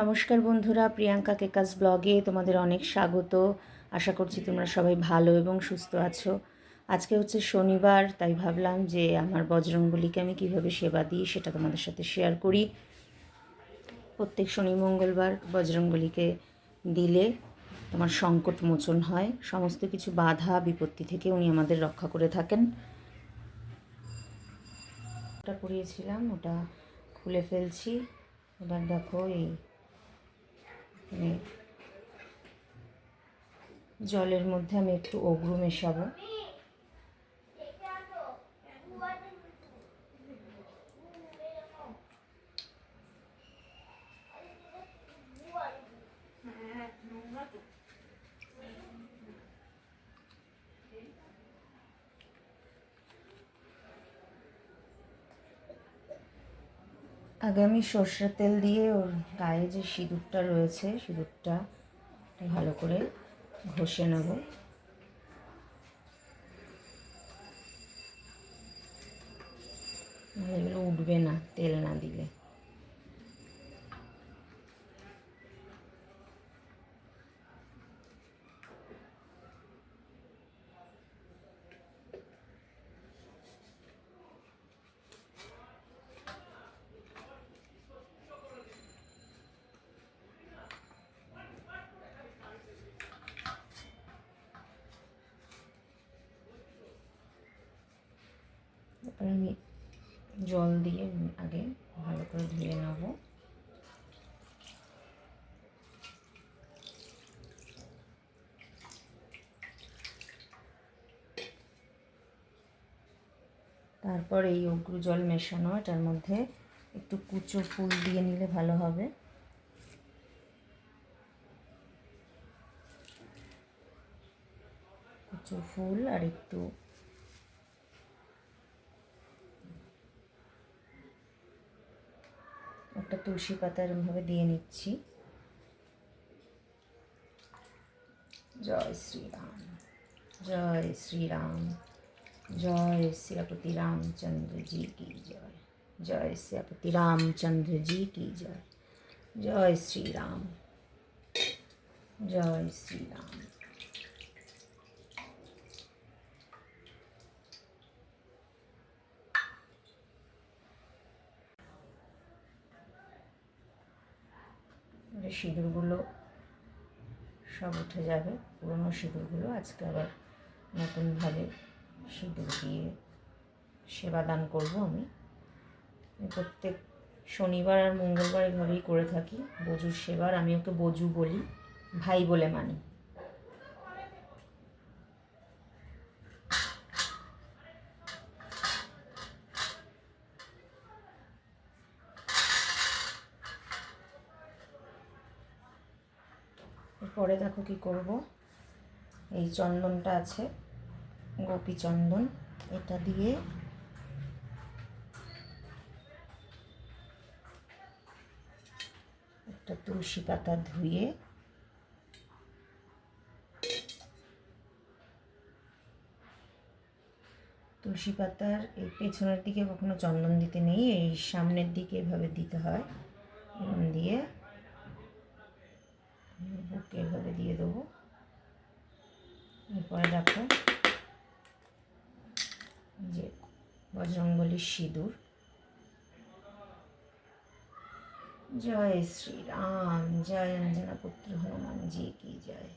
নমস্কার বন্ধুরা, প্রিয়াঙ্কা কেকাস ব্লগে তোমাদের অনেক স্বাগত। আশা করছি তোমরা সবাই ভালো এবং সুস্থ আছো। আজকে হচ্ছে শনিবার, তাই ভাবলাম যে আমার বজরংবলীকে আমি কীভাবে সেবা দিই সেটা তোমাদের সাথে শেয়ার করি। প্রত্যেক শনি, মঙ্গলবার বজরংবলীকে দিলে তোমার সংকট মোচন হয়, সমস্ত কিছু বাধা, বিপত্তি থেকে উনি আমাদের রক্ষা করে থাকেন। ওটা করিয়েছিলাম, ওটা খুলে ফেলছি। এবার দেখো এই জলের মধ্যে আমি একটু অগ্রু মেশাবো। আগে আমি সর্ষের তেল দিয়ে ওর গায়ে যে সিঁদুরটা রয়েছে, সিঁদুরটা ভালো করে ঘষে নেব। এগুলো উঠবে না, তেল না দিলে তারপরে আমি জল দিয়ে আগে ভালো করে ধুয়ে নেব। তারপর এই অগ্রু জল মেশানো, এটার মধ্যে একটু কুচো ফুল দিয়ে নিলে ভালো হবে। কুচো ফুল আর একটু একটা তুলসী পাতা এরমভাবে দিয়ে নিচ্ছি। জয় শ্রীরাম জয় শ্রীরাম, জয় শ্রীপতি রামচন্দ্র জি কি জয়? জয় শ্রীপতি রামচন্দ্র জি কি জয়? জয় শ্রীরাম জয় শ্রীরাম। সিঁদুরগুলো সব উঠে যাবে, পুরনো সিঁদুরগুলো। আজকে আবার নতুনভাবে সিঁদুর দিয়ে সেবাদান করব আমি। প্রত্যেক শনিবার আর মঙ্গলবার এভাবেই করে থাকি। বজুর সেবার আমি ওকে বজু বলি, ভাই বলে মানি। এরপরে দেখো কি করব। এই চন্দনটা আছে, গোপী চন্দন। এটা দিয়ে একটা তুলসী পাতা ধুয়ে তুলসী পাতার এই পেছনের দিকে কখনো চন্দন দিতে নেই, এই সামনের দিকে এভাবে দিতে হয়। দিয়ে বুকে এভাবে দিয়ে দেবো। এরপরে দেখো যে বজরঙ্গলির সিঁদুর। জয় শ্রীরাম, জয় অঞ্জনা পুত্র হনুমান জি কি জয়।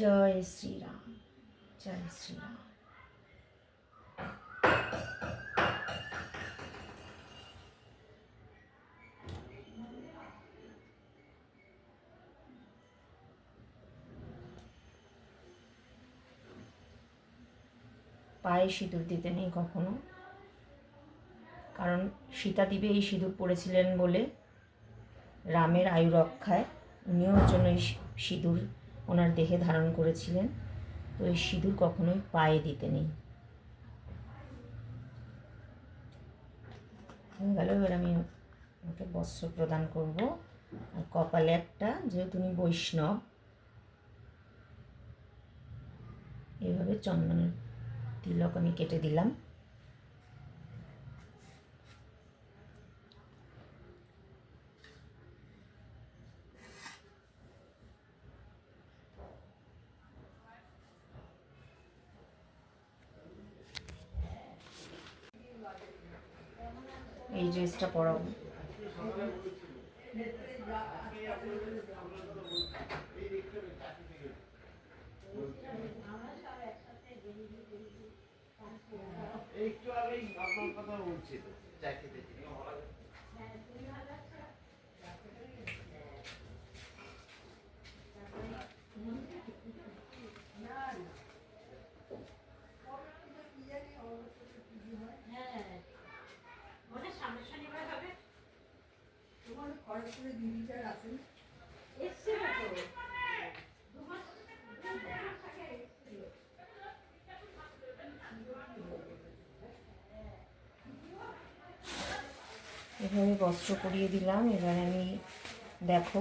জয় শ্রীরাম জয় শ্রীরাম। পায়ে সিঁদুর দিতে নেই কখনো। কারণ সীতা দিবে এই সিঁদুর পড়েছিলেন বলে রামের আয়ু রক্ষায় উনিও জন্য এই সিঁদুর ওনার দেহে ধারণ করেছিলেন। তো এই সিঁদুর কখনোই পায়ে দিতে নেই। হয়ে গেল, এবার আমি ওকে বস্ত্র প্রদান করব। আর কপালে একটা, যেহেতু উনি বৈষ্ণব এইভাবে চন্দনের তিলক আমি কেটে দিলাম। এই ড্রেসটা পরাবো। এভাবে বস্ত্র পরিয়ে দিলাম এবার আমি দেখো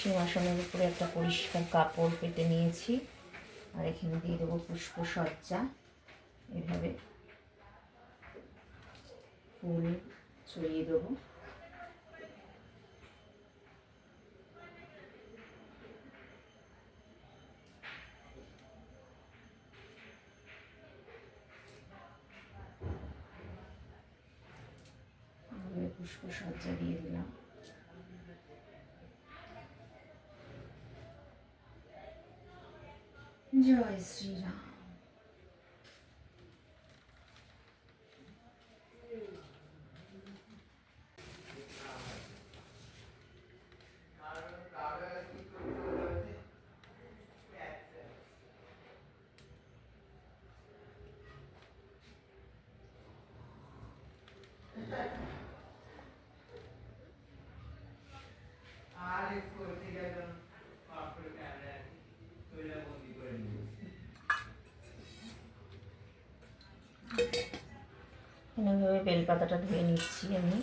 সিংহাসনের উপরে একটা পরিষ্কার কাপড় পেতে নিয়েছি আর এখানে দিয়ে দেবো পুষ্পসজ্জা। এভাবে ফুল ছড়িয়ে দেবো এভাবে পুষ্পসজ্জা দিয়ে দিলাম জয় শ্রীরাম আর একটু ওইদিকে একদম পাপ করে ক্যামেরা তৈরি বন্দি করে নিয়েছি। এভাবে বেলপাতাটা ধুয়ে নিচ্ছি আমি।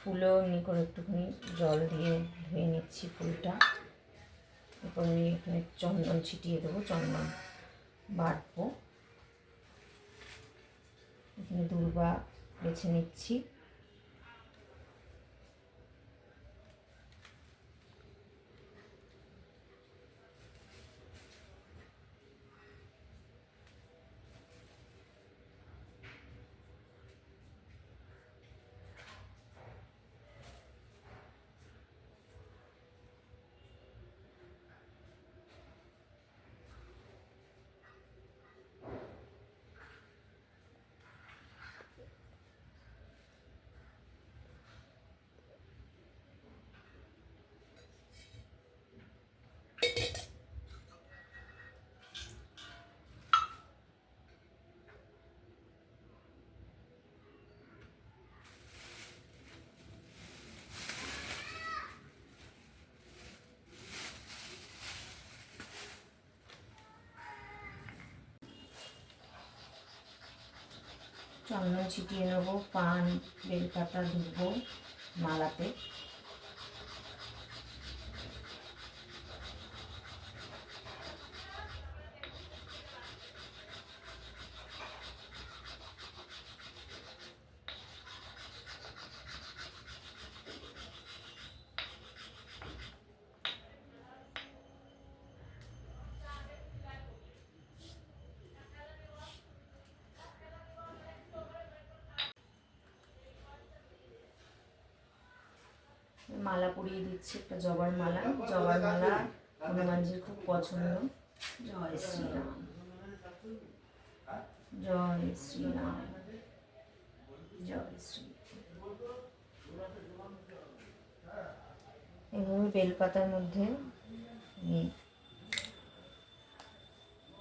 ফুলও এমনি করে একটুখানি জল দিয়ে ধুয়ে নিচ্ছি ফুলটা। এরপর আমি এখানে চন্দন ছিটিয়ে দেবো, চন্দন বাটবো। এখানে দুর্বা বেছে নিচ্ছি। চন্দন ছিটিয়ে নেব পান বেলপাতা ধুবো মালাতে। মালা পরিয়ে দিচ্ছি, একটা জবার মালা। জবার মালা হনুমানজির খুব পছন্দ। জয় শ্রীরাম। জয় শ্রীরাম। জয় শ্রী এভাবে বেলপাতার মধ্যে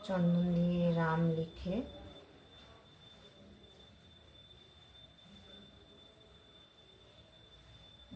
চন্দন দিয়ে রাম লিখে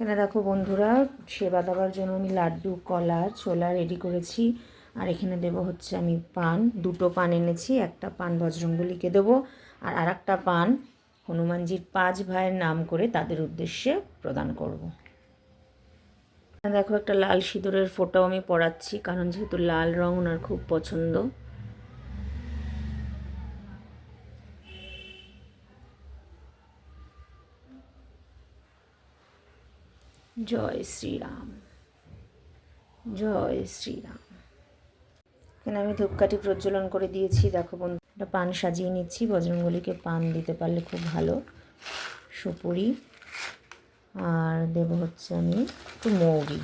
এখানে দেখো বন্ধুরা, সেবা দেওয়ার জন্য আমি লাড্ডু, কলা, ছোলা রেডি করেছি। আর এখানে দেব হচ্ছে আমি পান। দুটো পান এনেছি, একটা পান বজরঙ্গলিকে দেবো। আর আরেকটা পান হনুমানজির পাঁচ ভাইয়ের নাম করে তাদের উদ্দেশ্যে প্রদান করব। দেখো একটা লাল সিঁদুরের ফোটাও আমি পরাচ্ছি, কারণ যেহেতু লাল রং ওনার খুব পছন্দ। জয় শ্রীরাম জয় শ্রীরাম। এখানে আমি ধূপকাঠি প্রজ্বলন করে দিয়েছি? দেখো বন্ধু, একটা পান সাজিয়ে নিচ্ছি বজরঙ্গলিকে পান দিতে পারলে খুব ভালো। সুপুরি, আর দেব হচ্ছে আমি একটু মৌরি।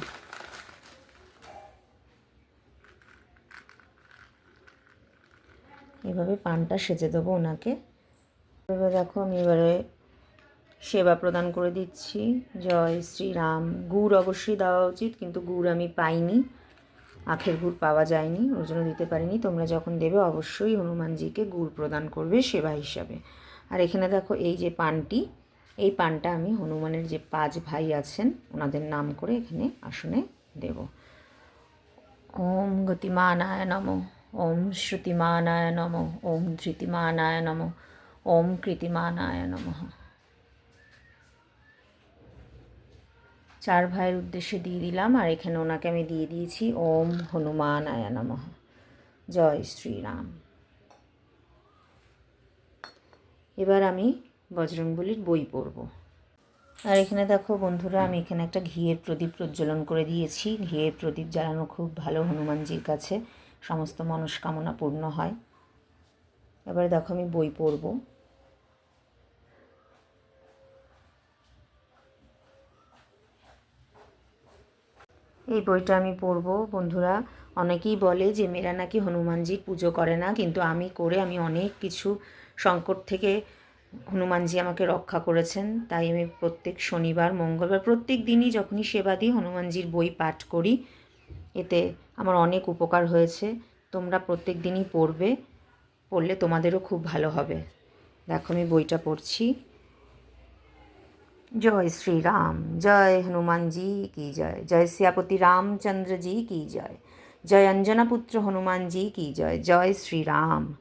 এভাবে পানটা সেজে দেবো ওনাকে। এবার দেখো আমি এবারে সেবা প্রদান করে দিচ্ছি। জয় শ্রীরাম। গুড় অবশ্যই দেওয়া উচিত, কিন্তু গুড় আমি পাইনি। আখের গুড় পাওয়া যায়নি, ওই জন্য দিতে পারিনি। তোমরা যখন দেবে, অবশ্যই হনুমানজিকে গুড় প্রদান করবে সেবা হিসাবে। আর এখানে দেখো, এই যে পানটি, এই পানটা আমি হনুমানের যে পাঁচ ভাই আছেন, ওনাদের নাম করে এখানে আসনে দেব। ওম গতিমানায় নম। ওম শ্রুতিমানায় নম। ওম ধৃতিমানায় নম। ওম কৃতিমানায় নমঃ। চার ভাইয়ের উদ্দেশ্যে দিয়ে দিলাম, আর এখানে ওনাকে আমি দিয়ে দিয়েছি, ওম হনুমান আয়া নমঃ। জয় শ্রীরাম। এবার আমি বজরংবলির বই পড়ব। আর এখানে দেখো বন্ধুরা, আমি এখানে একটা ঘিয়ের প্রদীপ প্রজ্বলন করে দিয়েছি। ঘিয়ের প্রদীপ জ্বালানো খুব ভালো হনুমানজির কাছে। সমস্ত মনস্কামনা পূর্ণ হয়। এবারে দেখো আমি বই পড়ব। এই বইটা আমি পড়ব, বন্ধুরা। অনেকেই বলে যে, মেয়েরা নাকি হনুমানজির পুজো করে না। কিন্তু আমি করে, আমি অনেক কিছু সংকট থেকে হনুমানজি আমাকে রক্ষা করেছেন। তাই আমি প্রত্যেক শনিবার, মঙ্গলবার, প্রত্যেক দিনই যখনই সেবা দিই, হনুমানজির বই পাঠ করি। এতে আমার অনেক উপকার হয়েছে। তোমরা প্রত্যেক দিনই পড়বে, পড়লে তোমাদেরও খুব ভালো হবে। দেখো, আমি বইটা পড়ছি। জয় শ্রীরাম, জয় হনুমানজি কি জয়? জয় শ্রিয়াপতি রামচন্দ্রজি কি জয়? জয় অঞ্জনাপুত্র হনুমানজি কি জয়? জয় শ্রীরাম।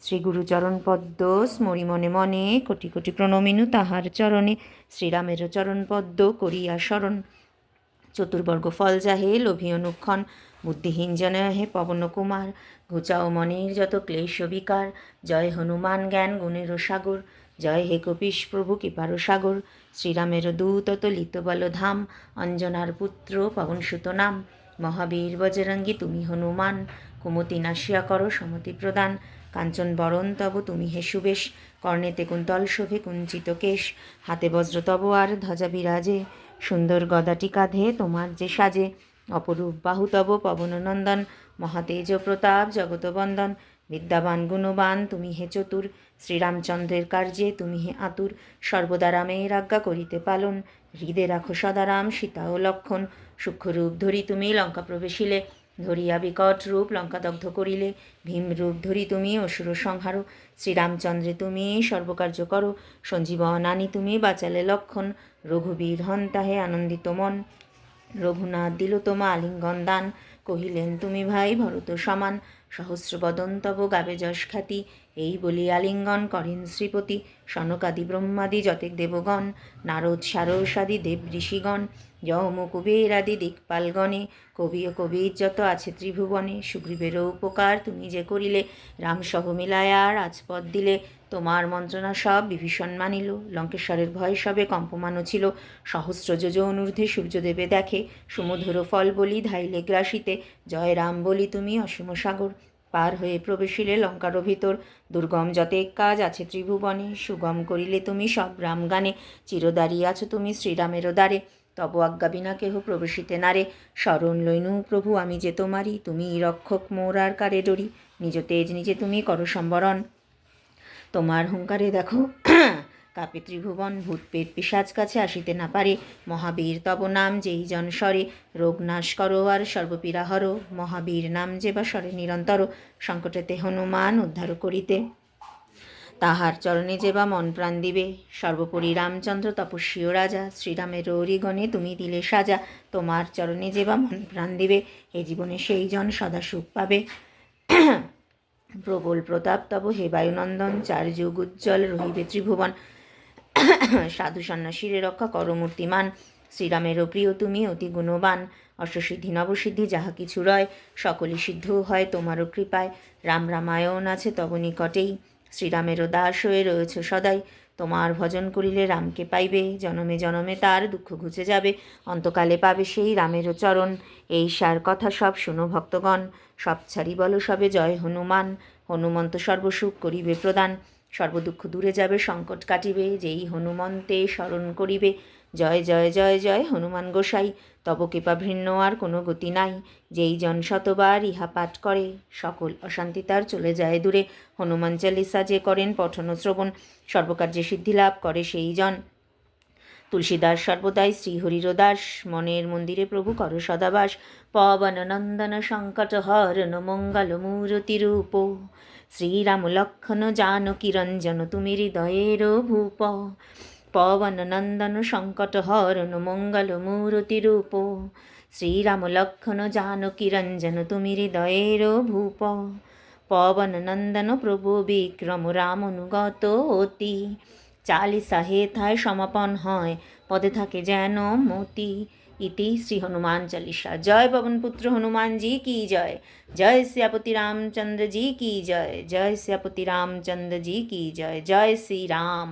শ্রী গুরুচরণ পদ্ম স্মরি মনে মনে, কোটি কোটি প্রণমিনু তাহার চরণে। শ্রীরামের চরণ পদ্ম করিয়া শরণ। চতুর্বর্গ ফল যাহে, লোভী অনুক্ষণ। বুদ্ধিহীন জনহে পবন কুমার। ঘুচাও মনের যত ক্লেশ বিকার। জয় হনুমান জ্ঞান গুণের সাগর। জয় হে কপিশ প্রভু কৃপার সাগর। শ্রীরামের দূত লিত বল ধাম অঞ্জনার পুত্র পবনসুত নাম, মহাবীর বজরঙ্গী তুমি হনুমান, কুমতি নাশিয়া করো সমতি প্রদান, কাঞ্চন বরণ তব তুমি হে সুবেশ, কর্ণেতে কুন্তল শোভে কুঞ্চিত কেশ, হাতে বজ্র তব আর ধ্বজা বিরাজে, সুন্দর গদাটি কাঁধে তোমার যে সাজে, অপরূপ বাহু তব পবননন্দন মহাতেজ প্রতাপ জগতবন্দন বিদ্যাবান গুণবান, তুমি হে চতুর। শ্রীরামচন্দ্রের কার্যে তুমি হে আতুর। সর্বদা রামের আজ্ঞা করিতে পালন। হৃদে রাখো সদারাম সীতা ও লক্ষণ। সূক্ষ্মরূপ ধরি তুমি, লঙ্কা প্রবেশিলে। ধরিয়া বিকট রূপ লঙ্কা দগ্ধ করিলে। ভীম রূপ ধরি তুমি, অসুর সংহারো। শ্রীরামচন্দ্রে তুমি, সর্বকার্য করো। সঞ্জীবন আনি তুমি, বাঁচালে লক্ষণ। রঘুবীর হন তাহে আনন্দিত মন। রঘুনাথ দিল তোমা আলিঙ্গন দান। কহিলেন, তুমি ভাই ভরত সমান। সহস্রবদন তব গাবে যশ খ্যাতি এই বলি আলিঙ্গন করেন শ্রীপতি। সনকাদি ব্রহ্মাদি যতেক দেবগণ। নারদ সারসাদি দেব ঋষিগণ। যম কুবের আদি দিকপালগণে কবি ও কবির যত আছে ত্রিভুবনে। সুগ্রীবেরও উপকার তুমি যে করিলে। রামসহ মিলায়া রাজপথ দিলে। তোমার মন্ত্রণা সব বিভীষণ মানিল, লঙ্কেশ্বরের ভয় সবে কম্পমানও ছিল। সহস্র যোজ অনুর্ধে সূর্যদেবে দেখে, সুমধুর ফল বলি ধাইলে গ্রাসিতে, জয় রাম বলি তুমি অসীম সাগর। পার হয়ে প্রবেশিলে লঙ্কারও ভিতর, দুর্গম যতেক কাজ আছে ত্রিভুবনে, সুগম করিলে তুমি সব রাম গানে চিরদাঁড়িয়ে আছো তুমি শ্রীরামেরও দ্বারে। তব আজ্ঞা বিনা কেহ প্রবেশিতে নারে শরণ লইনু প্রভু আমি যে তোমারি তুমি রক্ষক মোর আর কারে ডরি নিজ তেজ নিজে তুমি করো সম্বরণ। তোমার হুঙ্কারে দেখো। কাপে ত্রিভুবন ভূত পেট পিসাজ কাছে আসিতে না পারে। মহাবীর তব নাম যেই জন স্বরে, রোগ নাশ করো আর সর্বপীড়া হর। মহাবীর নাম যে বা স্বরে নিরন্তর, সংকটেতে হনুমান উদ্ধার করিতে। তাহার চরণে যে বা মন প্রাণ দিবে। সর্বোপরি রামচন্দ্র তপস্বীয় রাজা। শ্রীরামের অরিগণে তুমি দিলে সাজা। তোমার চরণে যে বা মন প্রাণ দিবে, এ জীবনে সেই জন সদা সুখ পাবে। প্রবল প্রতাপ তব হে বায়ুনন্দন, চার যুগ উজ্জ্বল রহিবে ত্রিভুবন। সাধু সন্ন্যাসীরে রক্ষা করমূর্তিমান শ্রীরামেরও প্রিয় তুমি, অতি গুণবান। অশ্বসিদ্ধি, নবসিদ্ধি, যাহা কিছু রয়, সকলই সিদ্ধ হয় তোমারও কৃপায়। রাম রামায়ণ আছে তব নিকটেই। শ্রীরামেরও দাস হয়ে রয়েছে সদাই। তোমার ভজন করিলে রামকে পাইবে, জনমে জনমে তার দুঃখ ঘুচে যাবে, অন্তকালে পাবে সেই রামেরও চরণ। এই সার কথা সব শুনো ভক্তগণ, সব ছাড়ি বলো সবে জয় হনুমান, হনুমন্ত সর্বসুখ করিবে প্রদান। সর্বদুঃখ দূরে যাবে, সংকট কাটিবে, যেই হনুমন্তে স্মরণ করিবে। জয় জয় জয় জয়, হনুমান গোসাই তব কৃপা ভিন্ন আর কোনো গতি নাই। যেই জন শতবার ইহা পাঠ করে, সকল অশান্তি তার চলে যায় দূরে। হনুমান চালিসা যে করেন পঠন শ্রবণ, সর্বকার্যে সিদ্ধি লাভ করে সেই জন। তুলসীদাস সর্বদাই শ্রীহরির দাস, মনের মন্দিরে প্রভু কর সদাবাস। পবন নন্দন সংকট হরণ মঙ্গল মূরতি রূপ। শ্রীরাম লক্ষণ জানকী রঞ্জন তুমি হৃদয়ের ভূপ। পবন নন্দন সংকট হরণ মঙ্গল মূরতি রূপ শ্রীরাম লক্ষণ জানকী রঞ্জন তুমি হৃদয়ের ভূপ পবন নন্দন প্রভু বিক্রম রাম অনুগত অতি চালিসা হেথায় সমাপন হয় পদে থাকে যেন মতি ইতি শ্রী হনুমান চালিসা জয় পবনপুত্র হনুমানজি কি জয় জয় শ্রীপতি রামচন্দ্র জি কি জয় জয় শ্রীপতি রামচন্দ্র জি কি জয় জয় শ্রী রাম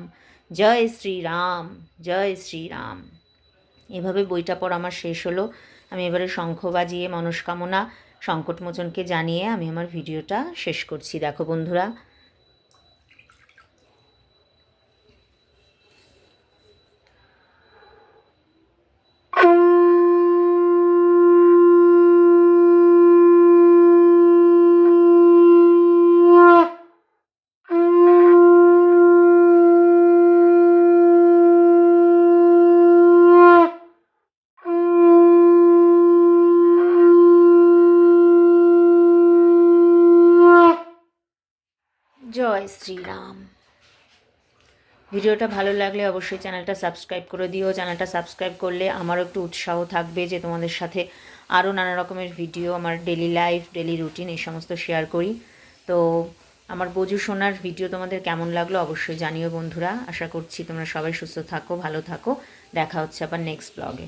জয় শ্রীরাম জয় শ্রীরাম। এভাবে বইটা পড়া আমার শেষ হলো। আমি এবারে শঙ্খ বাজিয়ে মনস্কামনা সংকটমোচনকে জানিয়ে আমি আমার ভিডিওটা শেষ করছি। দেখো বন্ধুরা জয় শ্রীরাম। ভিডিওটা ভালো লাগলে অবশ্যই চ্যানেলটা সাবস্ক্রাইব করে দিও। চ্যানেলটা সাবস্ক্রাইব করলে আমারও একটু উৎসাহ থাকবে যে তোমাদের সাথে আরও নানা রকমের ভিডিও, আমার ডেলি লাইফ ডেলি রুটিন এই সমস্ত শেয়ার করি। তো আমার বজু সোনার ভিডিও তোমাদের কেমন লাগল অবশ্যই জানিও বন্ধুরা। আশা করছি তোমরা সবাই সুস্থ থাকো, ভালো থাকো। দেখা হচ্ছে আবার নেক্সট ব্লগে